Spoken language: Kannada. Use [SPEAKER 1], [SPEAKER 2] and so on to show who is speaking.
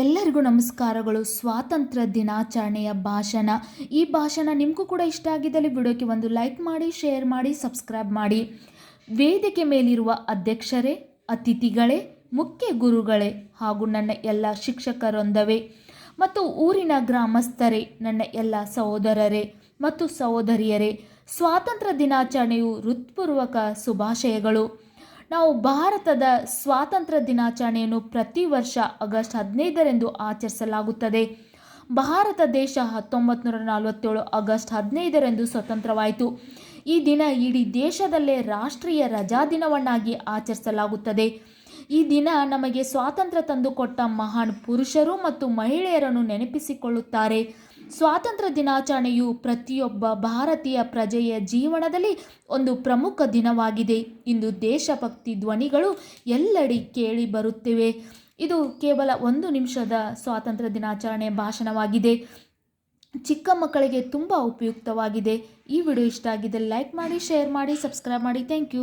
[SPEAKER 1] ಎಲ್ಲರಿಗೂ ನಮಸ್ಕಾರಗಳು. ಸ್ವಾತಂತ್ರ್ಯ ದಿನಾಚರಣೆಯ ಭಾಷಣ. ಈ ಭಾಷಣ ನಿಮಗೂ ಕೂಡ ಇಷ್ಟ ಆಗಿದ್ದಲ್ಲಿ ವಿಡಿಯೋಕ್ಕೆ ಒಂದು ಲೈಕ್ ಮಾಡಿ, ಶೇರ್ ಮಾಡಿ, ಸಬ್ಸ್ಕ್ರೈಬ್ ಮಾಡಿ. ವೇದಿಕೆ ಮೇಲಿರುವ ಅಧ್ಯಕ್ಷರೇ, ಅತಿಥಿಗಳೇ, ಮುಖ್ಯ ಗುರುಗಳೇ ಹಾಗೂ ನನ್ನ ಎಲ್ಲ ಶಿಕ್ಷಕರೊಂದವೇ ಮತ್ತು ಊರಿನ ಗ್ರಾಮಸ್ಥರೇ, ನನ್ನ ಎಲ್ಲ ಸಹೋದರರೇ ಮತ್ತು ಸಹೋದರಿಯರೇ, ಸ್ವಾತಂತ್ರ್ಯ ದಿನಾಚರಣೆಯು ಹೃತ್ಪೂರ್ವಕ ಶುಭಾಶಯಗಳು. ನಾವು ಭಾರತದ ಸ್ವಾತಂತ್ರ್ಯ ದಿನಾಚರಣೆಯನ್ನು ಪ್ರತಿ ವರ್ಷ ಆಗಸ್ಟ್ ಹದಿನೈದರಂದು ಆಚರಿಸಲಾಗುತ್ತದೆ. ಭಾರತ ದೇಶ ಹತ್ತೊಂಬತ್ತು ನೂರ ನಲವತ್ತೇಳು ಆಗಸ್ಟ್ ಹದಿನೈದರಂದು ಸ್ವತಂತ್ರವಾಯಿತು. ಈ ದಿನ ಇಡೀ ದೇಶದಲ್ಲೇ ರಾಷ್ಟ್ರೀಯ ರಜಾದಿನವನ್ನಾಗಿ ಆಚರಿಸಲಾಗುತ್ತದೆ. ಈ ದಿನ ನಮಗೆ ಸ್ವಾತಂತ್ರ್ಯ ತಂದುಕೊಟ್ಟ ಮಹಾನ್ ಪುರುಷರು ಮತ್ತು ಮಹಿಳೆಯರನ್ನು ನೆನಪಿಸಿಕೊಳ್ಳುತ್ತಾರೆ. ಸ್ವಾತಂತ್ರ್ಯ ದಿನಾಚರಣೆಯು ಪ್ರತಿಯೊಬ್ಬ ಭಾರತೀಯ ಪ್ರಜೆಯ ಜೀವನದಲ್ಲಿ ಒಂದು ಪ್ರಮುಖ ದಿನವಾಗಿದೆ. ಇಂದು ದೇಶಭಕ್ತಿ ಧ್ವನಿಗಳು ಎಲ್ಲೆಡೆ ಕೇಳಿ ಬರುತ್ತಿವೆ. ಇದು ಕೇವಲ ಒಂದು ನಿಮಿಷದ ಸ್ವಾತಂತ್ರ್ಯ ದಿನಾಚರಣೆ ಭಾಷಣವಾಗಿದೆ. ಚಿಕ್ಕ ಮಕ್ಕಳಿಗೆ ತುಂಬ ಉಪಯುಕ್ತವಾಗಿದೆ. ಈ ವಿಡಿಯೋ ಇಷ್ಟ ಆಗಿದೆ ಲೈಕ್ ಮಾಡಿ, ಶೇರ್ ಮಾಡಿ, ಸಬ್ಸ್ಕ್ರೈಬ್ ಮಾಡಿ. Thank you.